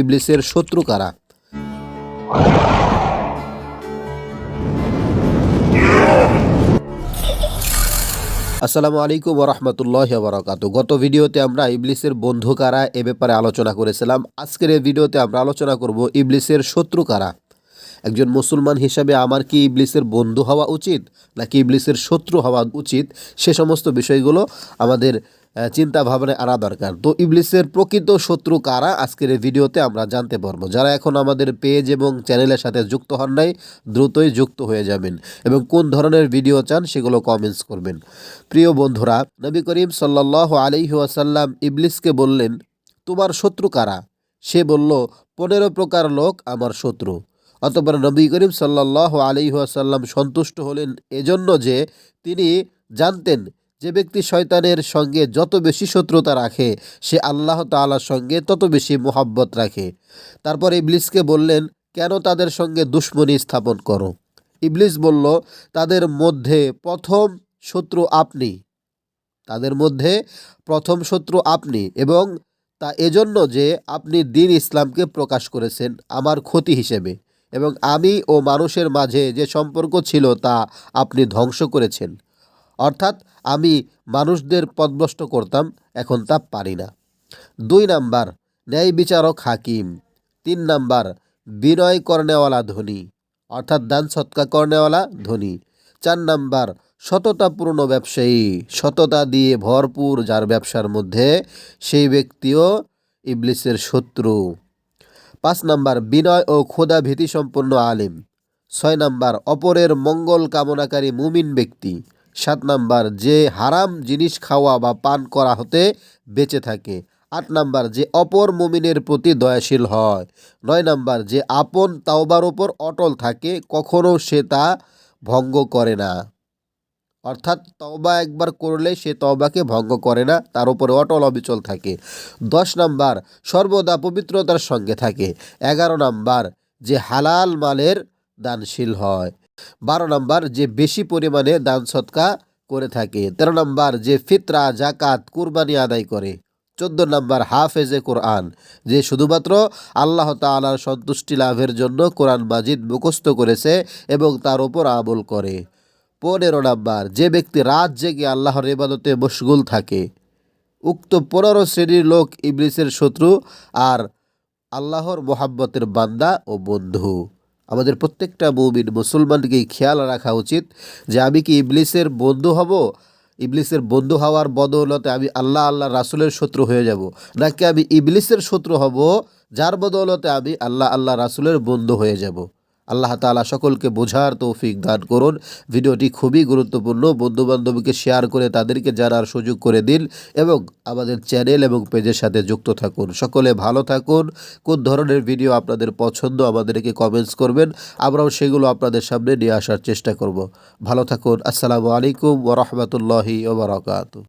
ইবলিসের শত্রু কারা? আসসালামু আলাইকুম রহমতুল্লাহ বরকাত গত ভিডিওতে আমরা ইবলিসের বন্ধু কারা এ ব্যাপারে আলোচনা করেছিলাম। আজকের এই ভিডিওতে আমরা আলোচনা করব ইবলিসের শত্রু কারা। একজন মুসলমান হিসাবে আমার কি ইবলিসের বন্ধু হওয়া উচিত নাকি ইবলিসের শত্রু হওয়া উচিত? সে সমস্ত বিষয়গুলো আমাদের চিন্তা ভাবনায় আনা দরকার। তো ইবলিসের প্রকৃত শত্রু কারা? আজকের এই ভিডিওতে আমরা জানতে পারব। যারা এখন আমাদের পেজ এবং চ্যানেলের সাথে যুক্ত হন নাই, দ্রুতই যুক্ত হয়ে যাবেন এবং কোন ধরনের ভিডিও চান সেগুলো কমেন্টস করবেন। প্রিয় বন্ধুরা, নবী করিম সাল্লাহ আলাইহি ওয়াসাল্লাম ইবলিসকে বললেন, তোমার শত্রু কারা? সে বলল, পনেরো প্রকার লোক আমার শত্রু। অতপর নবী করিম সাল্লাহ আলাইহি ওয়াসাল্লাম সন্তুষ্ট হলেন, এজন্য যে তিনি জানতেন যে ব্যক্তি শয়তানের সঙ্গে যত বেশি শত্রুতা রাখে, সে আল্লাহ তাআলার সঙ্গে তত বেশি মোহাব্বত রাখে। তারপর ইবলিসকে বললেন, কেন তাদের সঙ্গে দুশ্মনী স্থাপন করো? ইবলিস বলল, তাদের মধ্যে প্রথম শত্রু আপনি। তাদের মধ্যে প্রথম শত্রু আপনি এবং তা এজন্য যে আপনি দিন ইসলামকে প্রকাশ করেছেন আমার ক্ষতি হিসেবে এবং আমি ও মানুষের মাঝে যে সম্পর্ক ছিল তা আপনি ধ্বংস করেছেন। অর্থাৎ আমি মানুষদের পদভ্রষ্ট করতাম, এখন তা পারি না। দুই নাম্বার, ন্যায় বিচারক হাকিম। তিন নাম্বার, বিনয় কর্নেওয়ালা ধনী। অর্থাৎ দান সৎকা কর্নেওয়ালা ধনী। চার নাম্বার, সততাপূর্ণ ব্যবসায়ী। সততা দিয়ে ভরপুর যার ব্যবসার মধ্যে সেই ব্যক্তিও ইবলিসের শত্রু। পাঁচ নাম্বার, বিনয় ও ক্ষুদা ভীতিসম্পন্ন আলিম। ছয় নাম্বার, অপরের মঙ্গল কামনাকারী মুমিন ব্যক্তি। সাত নাম্বার, যে হারাম জিনিস খাওয়া বা পান করা হতে বেঁচে থাকে। আট নাম্বার, যে অপর মুমিনের প্রতি দয়াশীল হয়। নয় নাম্বার, যে আপন তাওবার ওপর অটল থাকে, কখনো সে তা ভঙ্গ করে না। অর্থাৎ তওবা একবার করলে সে তওবাকে ভঙ্গ করে না, তার উপরে অটল অবিচল থাকে। দশ নাম্বার, সর্বদা পবিত্রতার সঙ্গে থাকে। এগারো নাম্বার, যে হালাল মালের দানশীল হয়। বারো নাম্বার, যে বেশি পরিমাণে দান সৎকা করে থাকে। তেরো নাম্বার, যে ফিতরা জাকাত কুরবানি আদায় করে। চোদ্দ নাম্বার, হাফেজে কোরআন, যে শুধুমাত্র আল্লাহ তাআলার সন্তুষ্টি লাভের জন্য কোরআন মাজিদ মুখস্থ করেছে এবং তার উপর আমল করে। পনেরো নাম্বার, যে ব্যক্তি রাত জেগে আল্লাহর ইবাদতে মশগুল থাকে। উক্ত পনেরো শ্রেণির লোক ইবলিসের শত্রু আর আল্লাহর মোহাব্বতের বান্দা ও বন্ধু। আমাদের প্রত্যেকটা মুমিন মুসলমানকেই খেয়াল রাখা উচিত যে আমি কি ইবলিসের বন্ধু হব? ইবলিসের বন্ধু হওয়ার বদৌলতে আমি আল্লাহ আল্লাহ রাসুলের শত্রু হয়ে যাব। নাকি আমি ইবলিসের শত্রু হব, যার বদৌলতে আমি আল্লাহ আল্লাহ রাসুলের বন্ধু হয়ে যাব? আল্লাহ তাআলা সকলকে বোঝার তৌফিক দান করুন। ভিডিওটি খুবই গুরুত্বপূর্ণ। বন্ধুবান্ধবীকে শেয়ার করে তাদেরকে জানার সুযোগ করে দিন এবং আমাদের চ্যানেল এবং পেজের সাথে যুক্ত থাকুন। সকলে ভালো থাকুন। কোন ধরনের ভিডিও আপনাদের পছন্দ আমাদেরকে কমেন্টস করবেন। আমরাও সেগুলো আপনাদের সামনে নিয়ে আসার চেষ্টা করব। ভালো থাকুন। আসসালামু আলাইকুম ওরহমতুল্লাহি ওবরাকাতু